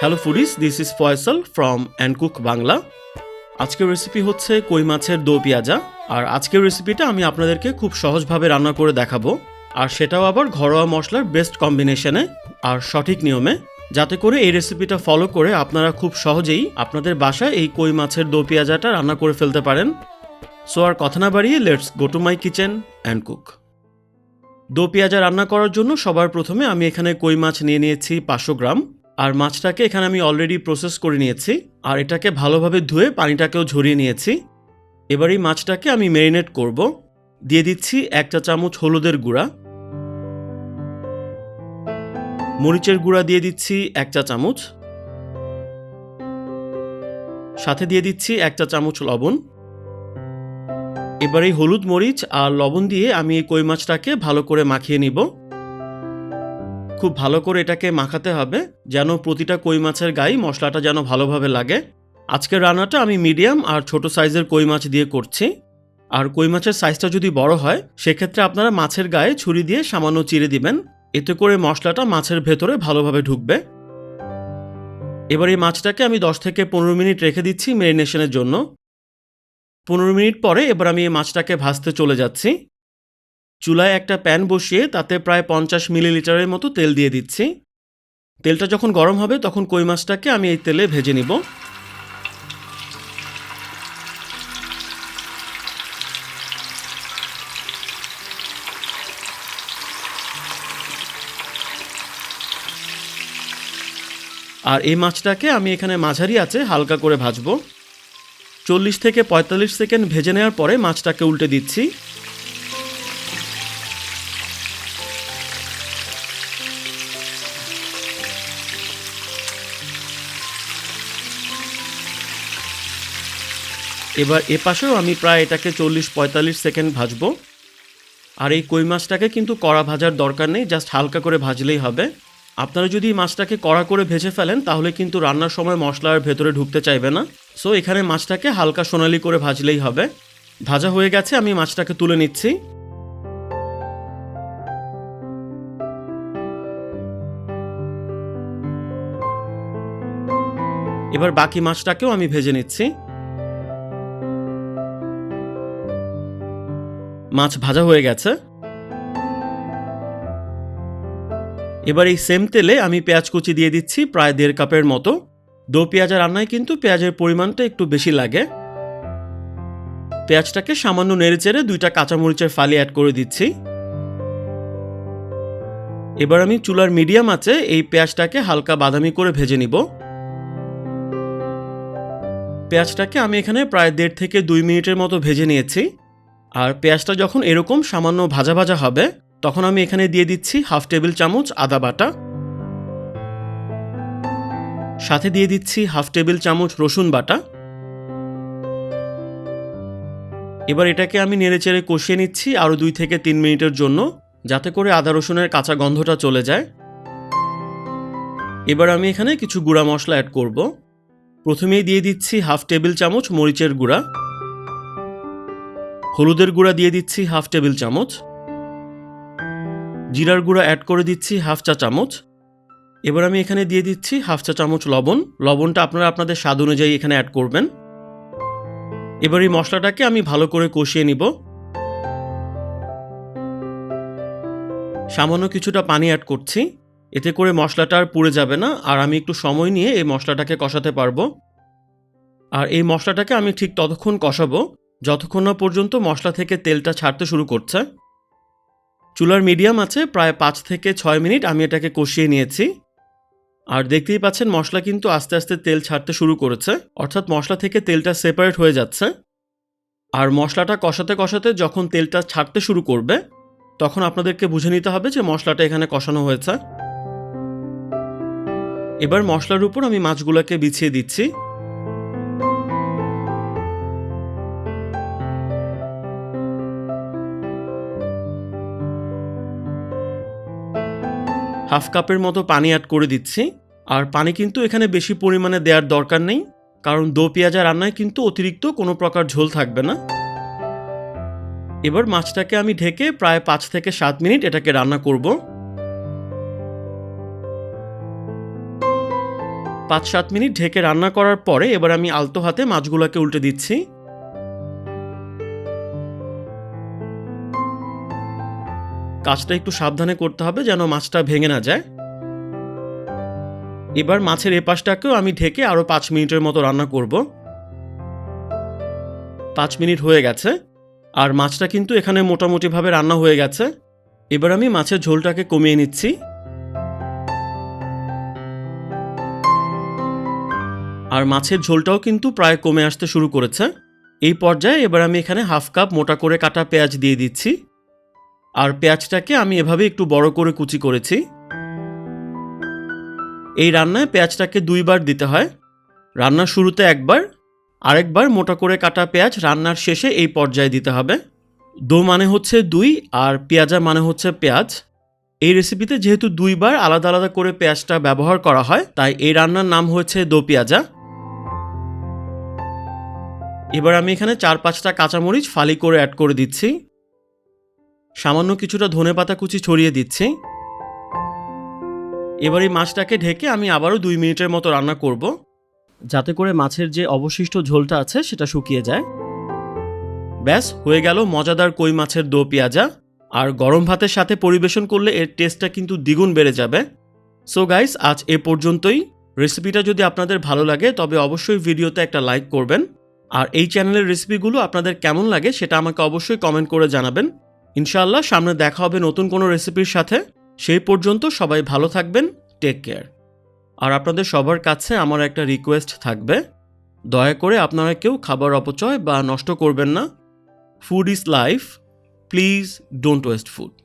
Hello foodies this is Faisal from and cook Bangla আজকের recipe হচ্ছে কই মাছের দো পেঁয়াজা। আর আজকের রেসিপিটা আমি আপনাদেরকে খুব সহজভাবে রান্না করে দেখাবো। আর সেটাও আবার ঘরোয়া মশলার বেস্ট কম্বিনেশনে আর সঠিক নিয়মে। যাতে করে এই রেসিপিটা ফলো করে আপনারা খুব সহজেই আপনাদের বাসায় এই কই মাছের দো পেঁয়াজাটা রান্না করে ফেলতে পারেন। সো আর কথা না বাড়িয়ে let's go to my kitchen and cook দো পেঁয়াজা রান্না করার জন্য সবার প্রথমে আমি এখানে কই মাছ নিয়ে নিয়েছি পাঁচশো গ্রাম। আর মাছটাকে এখানে আমি অলরেডি প্রসেস করে নিয়েছি। আর এটাকে ভালোভাবে ধুয়ে পানিটাকেও ঝরিয়ে নিয়েছি। এবার এই মাছটাকে আমি ম্যারিনেট করব। দিয়ে দিচ্ছি এক চা চামচ হলুদের গুঁড়া। মরিচের গুঁড়া দিয়ে দিচ্ছি এক চা চামচ। সাথে দিয়ে দিচ্ছি এক চা চামচ লবণ। এবার এই হলুদ মরিচ আর লবণ দিয়ে আমি এই কই মাছটাকে ভালো করে মাখিয়ে নিব। খুব ভালো করে এটাকে মাখাতে হবে, যেন প্রতিটা কই মাছের গায়ে মশলাটা যেন ভালোভাবে লাগে। আজকের রান্নাটা আমি মিডিয়াম আর ছোট সাইজের কই মাছ দিয়ে করছি। আর কই মাছের সাইজটা যদি বড় হয়, সেক্ষেত্রে আপনারা মাছের গায়ে ছুরি দিয়ে সামান্য চিড়ে দিবেন। এতে করে মশলাটা মাছের ভেতরে ভালোভাবে ঢুকবে। এবার এই মাছটাকে আমি দশ থেকে পনেরো মিনিট রেখে দিচ্ছি ম্যারিনেশনের জন্য। পনেরো মিনিট পরে এবার আমি এই মাছটাকে ভাজতে চলে যাচ্ছি। চুলায় একটা প্যান বসিয়ে তাতে প্রায় পঞ্চাশ মিলিলিটারের মতো তেল দিয়ে দিচ্ছি। তেলটা যখন গরম হবে তখন কই মাছটাকে আমি এই তেলে ভেজে নিব। আর এই মাছটাকে আমি এখানে মাঝারি আছে হালকা করে ভাজবো। চল্লিশ থেকে পঁয়তাল্লিশ সেকেন্ড ভেজে নেওয়ার পরে মাছটাকে উল্টে দিচ্ছি। এবার এ পাশেও আমি প্রায় এটাকে চল্লিশ পঁয়তাল্লিশ সেকেন্ড ভাজবো। আর এই কই মাছটাকে কিন্তু কড়া ভাজার দরকার নেই, জাস্ট হালকা করে ভাজলেই হবে। আপনারা যদি মাছটাকে কড়া করে ভেজে ফেলেন, তাহলে কিন্তু রান্নার সময় মশলার ভেতরে ঢুকতে চাইবে না। সো এখানে মাছটাকে হালকা সোনালি করে ভাজলেই হবে। ভাজা হয়ে গেছে, আমি মাছটাকে তুলে নিচ্ছি। এবার বাকি মাছটাকেও আমি ভেজে নিচ্ছি। মাছ ভাজা হয়ে গেছে। এবার এই সেম তেলে আমি পেঁয়াজ কুচি দিয়ে দিচ্ছি প্রায় দেড় কাপের মতো। দো পেঁয়াজা রান্নায় কিন্তু পেঁয়াজের পরিমাণটা একটু বেশি লাগে। পেঁয়াজটাকে সামান্য নেড়েচেড়ে দুইটা কাঁচামরিচের ফালি অ্যাড করে দিচ্ছি। এবার আমি চুলার মিডিয়াম আছে, এই পেঁয়াজটাকে হালকা বাদামি করে ভেজে নিব। পেঁয়াজটাকে আমি এখানে প্রায় দেড় থেকে দুই মিনিটের মতো ভেজে নিয়েছি। আর পেঁয়াজটা যখন এরকম সামান্য ভাজা ভাজা হবে তখন আমি এখানে দিয়ে দিচ্ছি হাফ টেবিল চামচ আদা বাটা। সাথে দিয়ে দিচ্ছি হাফ টেবিল চামচ রসুন বাটা। এবার এটাকে আমি নেড়েচেড়ে কষিয়ে নিচ্ছি আরও দুই থেকে তিন মিনিটের জন্য, যাতে করে আদা রসুনের কাঁচা গন্ধটা চলে যায়। এবার আমি এখানে কিছু গুঁড়া মশলা অ্যাড করব। প্রথমেই দিয়ে দিচ্ছি হাফ টেবিল চামচ মরিচের গুঁড়া। হলুদের গুঁড়া দিয়ে দিচ্ছি হাফ টেবিল চামচ। জিরার গুঁড়া অ্যাড করে দিচ্ছি হাফ চা চামচ। এবার আমি এখানে দিয়ে দিচ্ছি হাফ চা চামচ লবণ। লবণটা আপনারা আপনাদের স্বাদ অনুযায়ী এখানে অ্যাড করবেন। এবার এই মশলাটাকে আমি ভালো করে কষিয়ে নিব। সামান্য কিছুটা পানি অ্যাড করছি। এতে করে মশলাটা আর পুড়ে যাবে না। আর আমি একটু সময় নিয়ে এই মশলাটাকে কষাতে পারব। আর এই মশলাটাকে আমি ঠিক ততক্ষণ কষাবো। যতক্ষণ না পর্যন্ত মশলা থেকে তেলটা ছাড়তে শুরু করছে। চুলার মিডিয়াম আছে, প্রায় পাঁচ থেকে ছয় মিনিট আমি এটাকে কষিয়ে নিয়েছি। আর দেখতেই পাচ্ছেন মশলা কিন্তু আস্তে আস্তে তেল ছাড়তে শুরু করেছে, অর্থাৎ মশলা থেকে তেলটা সেপারেট হয়ে যাচ্ছে। আর মশলাটা কষাতে কষাতে যখন তেলটা ছাড়তে শুরু করবে, তখন আপনাদেরকে বুঝে নিতে হবে যে মশলাটা এখানে কষানো হয়েছে। এবার মশলার উপর আমি মাছগুলোকে বিছিয়ে দিচ্ছি। হাফ কাপের মতো পানি অ্যাড করে দিচ্ছি। আর পানি কিন্তু এখানে বেশি পরিমাণে দেওয়ার দরকার নেই, কারণ দো পেঁয়াজা রান্নায় কিন্তু অতিরিক্ত কোনো প্রকার ঝোল থাকবে না। এবার মাছটাকে আমি ঢেকে প্রায় পাঁচ থেকে সাত মিনিট এটাকে রান্না করব। পাঁচ সাত মিনিট ঢেকে রান্না করার পরে এবার আমি আলতো হাতে মাছগুলোকে উল্টে দিচ্ছি। কাজটা একটু সাবধানে করতে হবে যেন মাছটা ভেঙে না যায়। এবার মাছের এপাশটাকেও আমি ঢেকে আরও পাঁচ মিনিটের মতো রান্না করব। পাঁচ মিনিট হয়ে গেছে, আর মাছটা কিন্তু এখানে মোটামুটিভাবে রান্না হয়ে গেছে। এবার আমি মাছের ঝোলটাকে কমিয়ে নিচ্ছি। আর মাছের ঝোলটাও কিন্তু প্রায় কমে আসতে শুরু করেছে। এই পর্যায়ে এবার আমি এখানে হাফ কাপ মোটা করে কাটা পেঁয়াজ দিয়ে দিচ্ছি। আর পেঁয়াজটাকে আমি এভাবে একটু বড় করে কুচি করেছি। এই রান্নায় পেঁয়াজটাকে দুইবার দিতে হয়। রান্নার শুরুতে একবার, আরেকবার মোটা করে কাটা পেঁয়াজ রান্নার শেষে এই পর্যায়ে দিতে হবে। দো মানে হচ্ছে দুই আর পেঁয়াজা মানে হচ্ছে পেঁয়াজ। এই রেসিপিতে যেহেতু দুইবার আলাদা আলাদা করে পেঁয়াজটা ব্যবহার করা হয়, তাই এই রান্নার নাম হয়েছে দো পেঁয়াজা। এবার আমি এখানে চার পাঁচটা কাঁচামরিচ ফালি করে অ্যাড করে দিচ্ছি। সামান্য কিছুটা ধনে পাতা কুচি ছড়িয়ে দিচ্ছি। এবার এই মাছটাকে ঢেকে আমি আবারও দুই মিনিটের মতো রান্না করব। যাতে করে মাছের যে অবশিষ্ট ঝোলটা আছে সেটা শুকিয়ে যায়। ব্যাস, হয়ে গেল মজাদার কই মাছের দো পেঁয়াজা। আর গরম ভাতের সাথে পরিবেশন করলে এর টেস্টটা কিন্তু দ্বিগুণ বেড়ে যাবে। সো গাইস আজ এ পর্যন্তই। রেসিপিটা যদি আপনাদের ভালো লাগে, তবে অবশ্যই ভিডিওতে একটা লাইক করবেন। আর এই চ্যানেলের রেসিপিগুলো আপনাদের কেমন লাগে সেটা আমাকে অবশ্যই কমেন্ট করে জানাবেন। ইনশাআল্লাহ সামনে দেখা হবে নতুন কোনো রেসিপির সাথে। সেই পর্যন্ত সবাই ভালো থাকবেন টেক কেয়ার আর আপনাদের সবার কাছে আমার একটা রিকোয়েস্ট থাকবে। দয়া করে আপনারা কেউ খাবার অপচয় বা নষ্ট করবেন না। Food is life please don't waste food